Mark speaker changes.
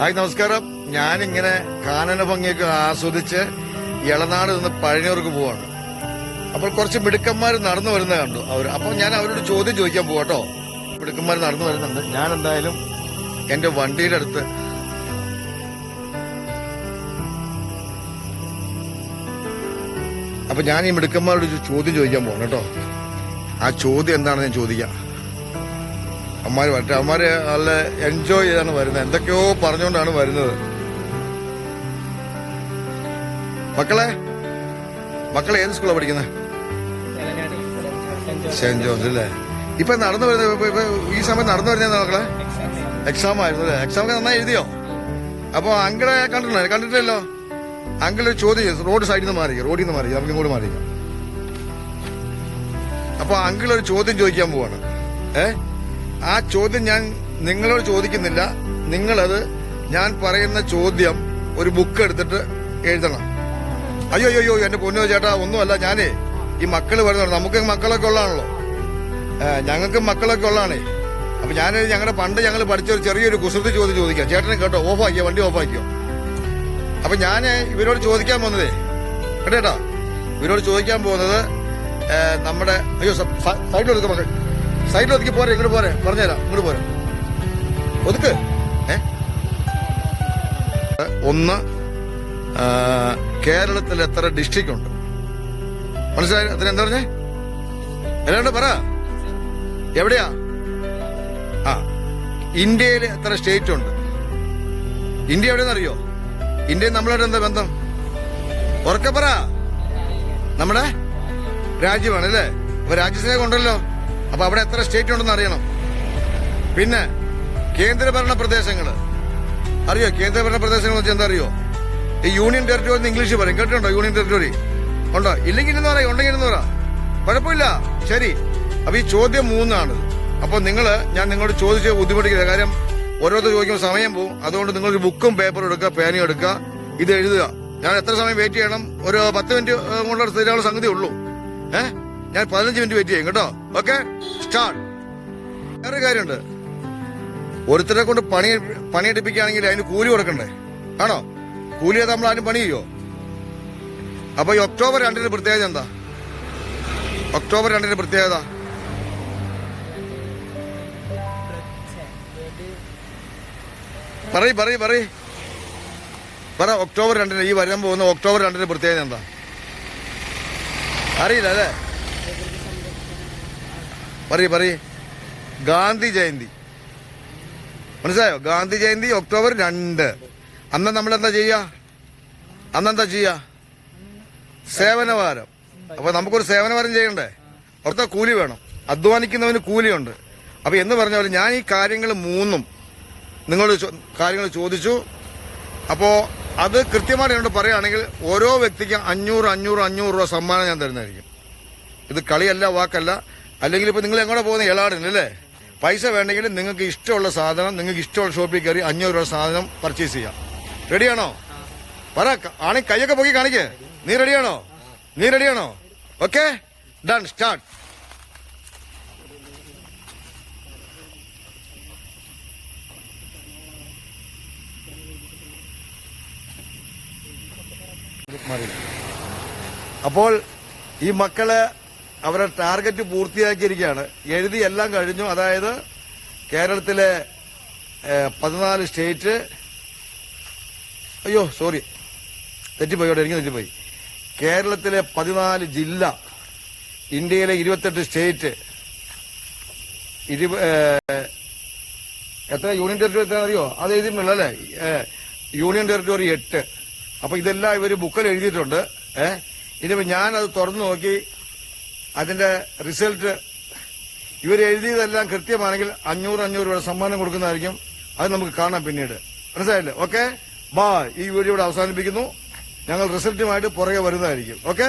Speaker 1: Hi നമസ്കാരം. ഞാനിങ്ങനെ കാനന ഭംഗിയൊക്കെ ആസ്വദിച്ച് ഇളനാട് നിന്ന് പഴനിയൂർക്ക് പോവാണ്. അപ്പോൾ കുറച്ച് മിടുക്കന്മാർ നടന്നു വരുന്നത് കണ്ടു അവർ അപ്പോൾ ഞാൻ അവരോട് ചോദ്യം ചോദിക്കാൻ പോകട്ടോ മിടുക്കന്മാർ നടന്നു വരുന്നുണ്ട്. ഞാൻ എന്തായാലും എന്റെ വണ്ടിയുടെ അടുത്ത് അപ്പൊ ഞാൻ ഈ മിടുക്കന്മാരോട് ചോദ്യം ചോദിക്കാൻ പോകണം കേട്ടോ ആ ചോദ്യം എന്താണെന്ന് ഞാൻ ചോദിക്കാം. അമ്മാര് വരട്ടെ അമ്മമാർ നല്ല എൻജോയ് ചെയ്താണ് വരുന്നത്. എന്തൊക്കെയോ പറഞ്ഞുകൊണ്ടാണ് വരുന്നത്. മക്കളെ? മക്കളെ ഏത് സ്കൂളാണ് പഠിക്കുന്നത് സെന്റ് ജോൺസ് അല്ലേ ഇപ്പൊ നടന്നു വരുന്നത് ഈ സമയം നടന്നു വരുന്നത് മക്കളെ? എക്സാം ആയിരുന്നു അല്ലേ? എക്സാം ഒക്കെ നന്നായി എഴുതിയോ? അപ്പൊ അങ്കിളെ കണ്ടിട്ടുണ്ടോ കണ്ടിട്ടില്ലല്ലോ? അങ്കിൾ ഒരു ചോദ്യം. റോഡ് സൈഡിൽ നിന്ന് മാറി റോഡിൽ നിന്ന് മാറി നമുക്ക് ഇങ്ങോട്ട് മാറി. അപ്പൊ അങ്കിൾ ഒരു ചോദ്യം ചോദിക്കാൻ പോവാണ്. ഏ? ആ ചോദ്യം ഞാൻ നിങ്ങളോട് ചോദിക്കുന്നില്ല. നിങ്ങളത് ഞാൻ പറയുന്ന ചോദ്യം ഒരു ബുക്ക് എടുത്തിട്ട് എഴുതണം. അയ്യോ അയ്യോ എന്റെ പൊന്നോ ചേട്ടാ ഒന്നുമല്ല ഞാനേ ഈ മക്കൾ വരുന്നുണ്ട്. നമുക്ക് മക്കളൊക്കെ ഉള്ളതാണല്ലോ. ഞങ്ങൾക്ക് മക്കളൊക്കെ ഉള്ളതാണേ. അപ്പൊ ഞാൻ ഞങ്ങളുടെ പണ്ട് ഞങ്ങൾ പഠിച്ച ഒരു ചെറിയൊരു കുസൃതി ചോദ്യം ചോദിക്കാം. ചേട്ടനെ കേട്ടോ ഓഫ് ഓഫാക്കിയോ വണ്ടി ഓഫ് ആക്കിയോ? അപ്പൊ ഞാൻ ഇവരോട് ചോദിക്കാൻ പോകുന്നതേ കേട്ടോ ഇവരോട് ചോദിക്കാൻ പോകുന്നത് നമ്മുടെ അയ്യോ സൈഡിൽ ഒതുക്ക മക്കൾ സൈഡിൽ ഒതുക്കി പോരെ ഇങ്ങോട്ട് പോരെ. പറഞ്ഞുതരാം ഇങ്ങോട്ട് പോരെ. ഒതുക്ക്. ഒന്ന് കേരളത്തിൽ എത്ര ഡിസ്ട്രിക്ട് ഉണ്ട് മനസ്സിലായി? അതിന് എന്താ പറഞ്ഞേ? എല്ലാണ്ട് പറ. എവിടെയാ? ആ ഇന്ത്യയിൽ എത്ര സ്റ്റേറ്റ് ഉണ്ട് ഇന്ത്യ എവിടെയെന്ന് അറിയോ? ഇന്ത്യ നമ്മളായിട്ട് എന്താ ബന്ധം? ഉറക്കെ പറ. നമ്മുടെ രാജ്യമാണ് അല്ലേ? അപ്പൊ രാജ്യസ്നേഹം ഉണ്ടല്ലോ. അപ്പൊ അവിടെ എത്ര സ്റ്റേറ്റ് ഉണ്ടെന്ന് അറിയണം. പിന്നെ കേന്ദ്രഭരണ പ്രദേശങ്ങൾ. അറിയോ? കേന്ദ്രഭരണ പ്രദേശങ്ങൾ വെച്ചാൽ എന്താ അറിയോ? ഈ യൂണിയൻ ടെറിട്ടറി എന്ന് ഇംഗ്ലീഷ് പറയും. കേട്ടിട്ടുണ്ടോ യൂണിയൻ ടെറിട്ടറി ഉണ്ടോ? ഇല്ലെങ്കിൽ എന്ന് പറയാം. ഉണ്ടെങ്കിൽ എന്ന് പറ. കുഴപ്പമില്ല. ശരി. അപ്പൊ ഈ ചോദ്യം മൂന്നാണ്. അപ്പൊ നിങ്ങൾ ഞാൻ നിങ്ങളോട് ചോദിച്ച് ബുദ്ധിമുട്ടിക്കില്ല കാര്യം ഓരോരുത്തർ ചോദിക്കുമ്പോൾ സമയം പോകും അതുകൊണ്ട് നിങ്ങൾ ഒരു ബുക്കും പേപ്പറും എടുക്കുക പേനയും എടുക്കുക. ഇത് എഴുതുക. ഞാൻ എത്ര സമയം വെയിറ്റ് ചെയ്യണം? ഒരു പത്ത് മിനിറ്റ് കൊണ്ടുള്ള സ്ഥിരമുള്ള സംഗതി ഉള്ളൂ. ഏ? ഞാൻ പതിനഞ്ച് മിനിറ്റ് വെയിറ്റ് ചെയ്യും കേട്ടോ. ഓക്കെ സ്റ്റാർട്ട് വേറെ കാര്യമുണ്ട്. ഒരുത്തരെ കൊണ്ട് പണി പണിയെടുപ്പിക്കുകയാണെങ്കിൽ അതിന് കൂലി കൊടുക്കണ്ടേ? ആണോ? കൂലി ചെയ്താൽ നമ്മൾ ആരും പണി ചെയ്യോ അപ്പൊ ഈ ഒക്ടോബർ രണ്ടിന് പ്രത്യേകത എന്താ? ഒക്ടോബർ രണ്ടിന് പ്രത്യേകത? പറയ് പറയ് പറയ്. പറ ഒക്ടോബർ രണ്ടിന് ഈ വരാൻ പോകുന്ന ഒക്ടോബർ രണ്ടിന് പ്രത്യേകത എന്താ? അറിയില്ല അല്ലേ? പറയ് പറയ്. ഗാന്ധി ജയന്തി. മനസ്സിലായോ? ഗാന്ധി ജയന്തി ഒക്ടോബർ രണ്ട്. അന്ന് നമ്മൾ എന്താ ചെയ്യുക അന്നെന്താ ചെയ്യുക സേവനവാരം. അപ്പൊ നമുക്കൊരു സേവനവാരം ചെയ്യണ്ടേ? അവിടുത്തെ കൂലി വേണം. അധ്വാനിക്കുന്നവന് കൂലിയുണ്ട്. അപ്പൊ എന്ന് പറഞ്ഞ പോലെ ഞാൻ ഈ കാര്യങ്ങൾ മൂന്നും നിങ്ങളോട് കാര്യങ്ങൾ ചോദിച്ചു. അപ്പോ അത് കൃത്യമായിട്ട് എന്നോട് പറയുകയാണെങ്കിൽ ഓരോ വ്യക്തിക്കും അഞ്ഞൂറ് അഞ്ഞൂറ് അഞ്ഞൂറ് രൂപ സമ്മാനം ഞാൻ തരുന്നതായിരിക്കും. ഇത് കളിയല്ല വാക്കല്ല. അല്ലെങ്കിൽ ഇപ്പൊ നിങ്ങൾ എങ്ങോട്ട് പോകുന്ന? ഇളാടിന് അല്ലേ? പൈസ വേണ്ടെങ്കിൽ നിങ്ങൾക്ക് ഇഷ്ടമുള്ള സാധനം നിങ്ങൾക്ക് ഇഷ്ടമുള്ള ഷോപ്പിൽ കയറി അഞ്ഞൂറ് രൂപ സാധനം പർച്ചേസ് ചെയ്യാം. റെഡിയാണോ പറ ആണെങ്കിൽ കൈയൊക്കെ പൊക്കി കാണിക്കേ. നീ റെഡിയാണോ നീ റെഡിയാണോ ഓക്കെ ഡൺ സ്റ്റാർട്ട് അപ്പോൾ ഈ മക്കൾ അവരുടെ ടാർഗറ്റ് പൂർത്തിയാക്കിയിരിക്കുകയാണ്. എഴുതി എല്ലാം കഴിഞ്ഞു. അതായത് കേരളത്തിലെ പതിനാല് സ്റ്റേറ്റ്. അയ്യോ സോറി തെറ്റിപ്പോയി അവിടെ എനിക്ക് തെറ്റിപ്പോയി. കേരളത്തിലെ പതിനാല് ജില്ല ഇന്ത്യയിലെ ഇരുപത്തെട്ട് സ്റ്റേറ്റ് എത്ര? യൂണിയൻ ടെറിട്ടറി എത്ര അറിയോ? അത് എഴുതിയിട്ടുണ്ടല്ലോ അല്ലേ? യൂണിയൻ ടെറിട്ടറി എട്ട്. അപ്പൊ ഇതെല്ലാം ഇവർ ബുക്കിൽ എഴുതിയിട്ടുണ്ട്. ഏഹ് ഇനിയിപ്പോ ഞാൻ അത് തുറന്നു നോക്കി. അതിന്റെ റിസൾട്ട് ഇവർ എഴുതിയതെല്ലാം കൃത്യമാണെങ്കിൽ അഞ്ഞൂറ് അഞ്ഞൂറ് രൂപയുടെ സമ്മാനം കൊടുക്കുന്നതായിരിക്കും. അത് നമുക്ക് കാണാം പിന്നീട്. മനസ്സിലായില്ലേ? ഓക്കെ ബാ ഈ വീഡിയോ ഇവിടെ അവസാനിപ്പിക്കുന്നു. ഞങ്ങൾ റിസൾട്ടുമായിട്ട് പുറകെ വരുന്നതായിരിക്കും. ഓക്കെ